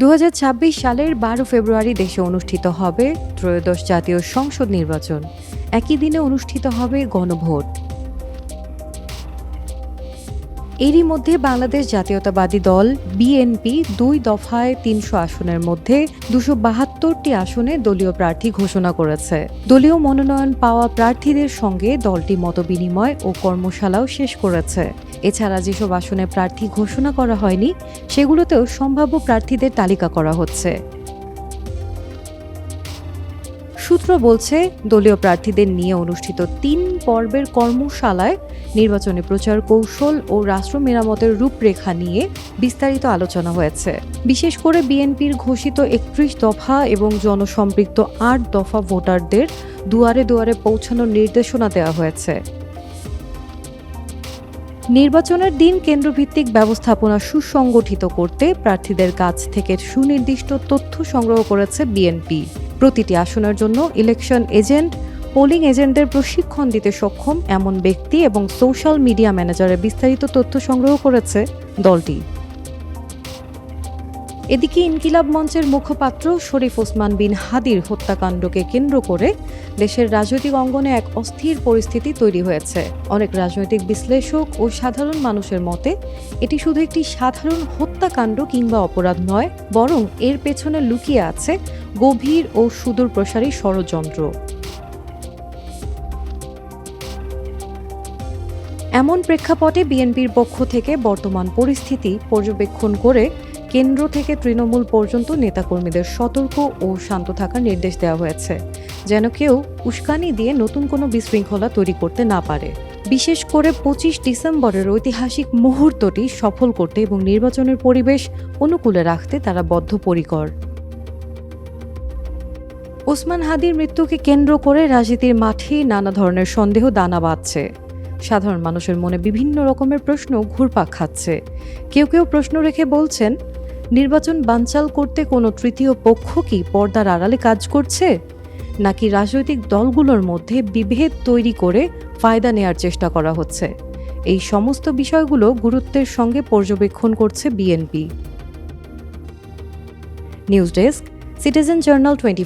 দু হাজার ছাব্বিশ সালের বারো ফেব্রুয়ারি দেশে অনুষ্ঠিত হবে ত্রয়োদশ জাতীয় সংসদ নির্বাচন। একই দিনে অনুষ্ঠিত হবে গণভোট। এরই মধ্যে বাংলাদেশ জাতীয়তাবাদী দল বিএনপি দুই দফায় তিনশো আসনের মধ্যে দুশো বাহাত্তরটি আসনে দলীয় প্রার্থী ঘোষণা করেছে। দলীয় মনোনয়ন পাওয়া প্রার্থীদের সঙ্গে দলটি মতবিনিময় ও কর্মশালাও শেষ করেছে। এছাড়া যেসব আসনে প্রার্থী ঘোষণা করা হয়নি, সেগুলোতেও সম্ভাব্য প্রার্থীদের তালিকা করা হচ্ছে। সূত্র বলছে, দলীয় প্রার্থীদের নিয়ে অনুষ্ঠিত তিন পর্বের কর্মশালায় নির্বাচনী প্রচার কৌশল ও রাষ্ট্র মেরামতের রূপরেখা নিয়ে বিস্তারিত আলোচনা হয়েছে। বিশেষ করে বিএনপির ঘোষিত একত্রিশ দফা এবং জনসম্পৃক্ত আট দফা ভোটারদের দুয়ারে দুয়ারে পৌঁছানোর নির্দেশনা দেওয়া হয়েছে। নির্বাচনের দিন কেন্দ্রভিত্তিক ব্যবস্থাপনা সুসংগঠিত করতে প্রার্থীদের কাছ থেকে সুনির্দিষ্ট তথ্য সংগ্রহ করেছে বিএনপি। প্রতিটি আসনের জন্য ইলেকশন এজেন্ট, পোলিং এজেন্টদের প্রশিক্ষণ দিতে সক্ষম এমন ব্যক্তি এবং সোশ্যাল মিডিয়া ম্যানেজারের বিস্তারিত তথ্য সংগ্রহ করেছে দলটি। এদিকে ইনকিলাব মঞ্চের মুখপাত্র শরীফ ওসমান বিন হাদির হত্যাকাণ্ডকে কেন্দ্র করে দেশের রাজনৈতিক অঙ্গনে এক অস্থির পরিস্থিতি তৈরি হয়েছে। অনেক রাজনৈতিক বিশ্লেষক ও সাধারণ মানুষের মতে, এটি শুধু একটি সাধারণ হত্যাকাণ্ড কিংবা অপরাধ নয়, বরং এর পেছনে লুকিয়ে আছে গভীর ও সুদূর প্রসারী ষড়যন্ত্র। এমন প্রেক্ষাপটে বিএনপির পক্ষ থেকে বর্তমান পরিস্থিতি পর্যবেক্ষণ করে কেন্দ্র থেকে তৃণমূল পর্যন্ত নেতাকর্মীদের সতর্ক ও শান্ত থাকার নির্দেশ দেওয়া হয়েছে। যেন কেউ উস্কানি দিয়ে নতুন কোনো বিশৃঙ্খলা তৈরি করতে না পারে। বিশেষ করে পঁচিশ ডিসেম্বরের ঐতিহাসিক মুহূর্তটি সফল করতে এবং নির্বাচনের পরিবেশ অনুকূলে রাখতে তারা বদ্ধপরিকর। ওসমান হাদির মৃত্যুকে কেন্দ্র করে রাজনীতির মাঠে নানা ধরনের সন্দেহ দানা বাঁধছে। সাধারণ মানুষের মনে বিভিন্ন রকমের প্রশ্ন ঘুরপাক খাচ্ছে। কেউ কেউ প্রশ্ন রেখে বলছেন, নির্বাচন বানচাল করতে কোনো তৃতীয় পক্ষ কি পর্দার আড়ালে কাজ করছে? নাকি রাজনৈতিক দলগুলোর মধ্যে বিভেদ তৈরি করে ফায়দা নেয়ার চেষ্টা করা হচ্ছে? এই সমস্ত বিষয়গুলো গুরুত্বের সঙ্গে পর্যবেক্ষণ করছে BNP. News desk, Citizen Journal twenty